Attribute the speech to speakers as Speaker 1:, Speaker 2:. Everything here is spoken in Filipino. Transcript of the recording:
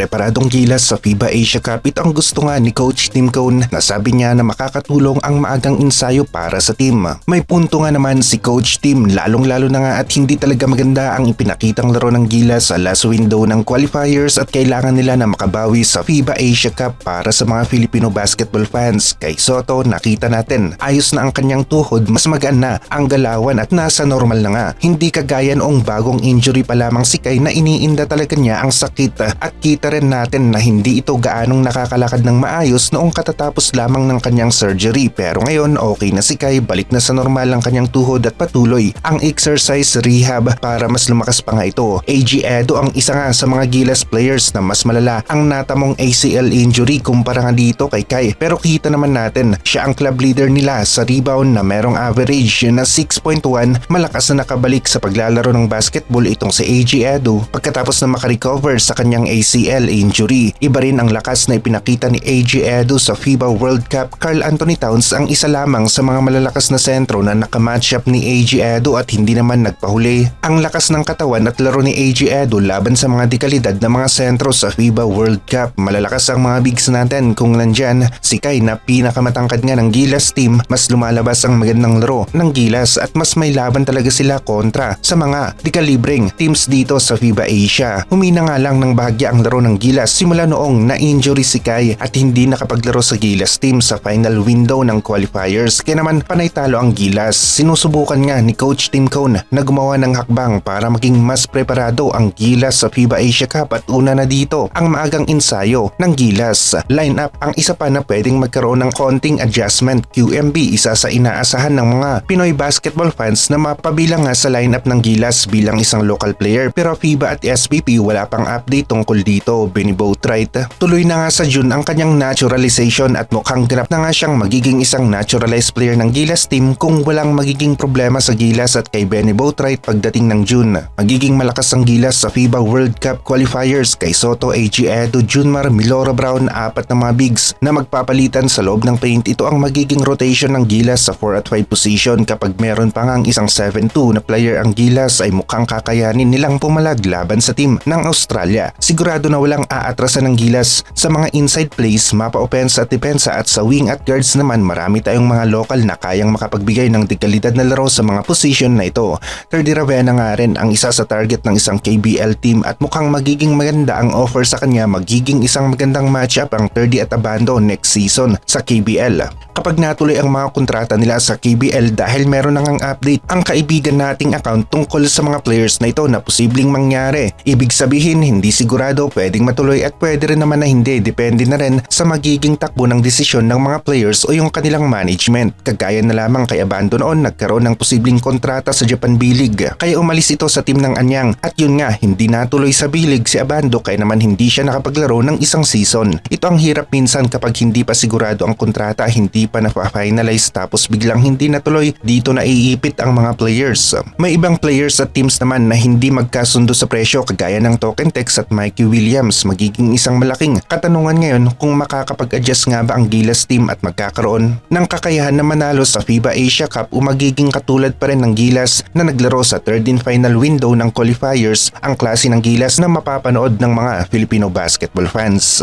Speaker 1: preparadong gilas sa FIBA Asia Cup. Ito ang gusto nga ni Coach Tim Cone na sabi niya na makakatulong ang maagang ensayo para sa team. May punto nga naman si Coach Tim lalong lalo na nga at hindi talaga maganda ang ipinakitang laro ng gilas sa last window ng qualifiers at kailangan nila na makabawi sa FIBA Asia Cup para sa mga Filipino basketball fans. Kay Soto nakita natin ayos na ang kanyang tuhod mas magaan na ang galawan at nasa normal na nga. Hindi kagaya noong bagong injury pa lamang si Kai na iniinda talaga niya ang sakit at kita rin natin na hindi ito gaanong nakakalakad ng maayos noong katatapos lamang ng kanyang surgery. Pero ngayon okay na si Kai balik na sa normal ang kanyang tuhod at patuloy ang exercise rehab. Para mas lumakas pa nga ito. AG Edo ang isa nga sa mga Gilas players na mas malala ang natamong ACL injury kumpara nga dito kay Kai. Pero kita naman natin siya ang club leader nila sa rebound na merong average na 6.1 malakas na nakabalik sa paglalaro ng basketball itong si AG Edo pagkatapos na makarecover sa kanyang ACL injury. Iba rin ang lakas na ipinakita ni AG Edo sa FIBA World Cup. Carl Anthony Towns ang isa lamang sa mga malalakas na sentro na nakamatchup ni AG Edo at hindi naman nagpahuli. Ang lakas ng katawan at laro ni AG Edo laban sa mga dekalidad na mga sentro sa FIBA World Cup. Malalakas ang mga bigs natin kung nandyan si Kai na pinakamatangkad nga ng Gilas team mas lumalabas ang magandang laro ng Gilas at mas may laban talaga sila kontra sa mga dekalibreng teams dito sa FIBA Asia. Humina nga lang ng bahagya ang laro ng Gilas simula noong na-injury si Kai at hindi nakapaglaro sa Gilas team sa final window ng qualifiers. Kaya naman panay talo ang Gilas. Sinusubukan nga ni Coach Tim Cone na gumawa ng hakbang para maging mas preparado ang Gilas sa FIBA Asia Cup at una na dito ang maagang ensayo ng Gilas. Line-up ang isa pa na pwedeng magkaroon ng konting adjustment. QMB isa sa inaasahan ng mga Pinoy basketball fans na mapabilang nga sa lineup ng Gilas bilang isang local player pero FIBA at SPP wala pang update tungkol dito. Benny Boatwright tuloy na nga sa June ang kanyang naturalization at mukhang ganap na nga siyang magiging isang naturalized player ng Gilas team kung walang magiging problema sa Gilas at kay Benny Boatwright pagdating ng June. Magiging malakas ang Gilas sa FIBA World Cup qualifiers kay Soto, AG Edo, Junmar, Milora Brown, apat na mga bigs na magpapalitan sa loob ng paint. Ito ang magiging rotation ng Gilas sa 4 at 5 position kapag meron pa ngang isang 7-2 na player ang Gilas ay mukhang kakayanin nilang pumalag laban sa team ng Australia. Sigurado na walang aatrasan ng Gilas sa mga inside plays, mapa offense at depensa at sa wing at guards naman marami tayong mga local na kayang makapagbigay ng dekalidad na laro sa mga position na ito. Thirdy Ravena nga rin ang isa sa target ng isang KBL team at mukhang magiging maganda ang offer sa kanya magiging isang magandang matchup ang Thirdy at Abando next season sa KBL. Kapag natuloy ang mga kontrata nila sa KBL dahil meron na ngang update ang kaibigan nating account tungkol sa mga players na ito na posibleng mangyari. Ibig sabihin hindi sigurado pwedeng matuloy at pwede rin naman na hindi depende na rin sa magiging takbo ng desisyon ng mga players o yung kanilang management. Kagaya na lamang kay Abando noon nagkaroon ng posibleng kontrata sa Japan B-League kaya umalis ito sa team ng Anyang at yun nga hindi natuloy sa B-League si Abando kaya naman hindi siya nakapaglaro ng isang season. Ito ang hirap minsan kapag hindi pa sigurado ang kontrata hindi pa na-finalize tapos biglang hindi natuloy dito na iipit ang mga players. May ibang players at teams naman na hindi magkasundo sa presyo kagaya ng Token Tex at Mikey Williams magiging isang malaking katanungan ngayon kung makakapag-adjust nga ba ang Gilas team at magkakaroon ng kakayahan na manalo sa FIBA Asia Cup o magiging katulad pa rin ng Gilas na naglaro sa third and final window ng qualifiers ang klase ng Gilas na mapapanood ng mga Filipino basketball fans.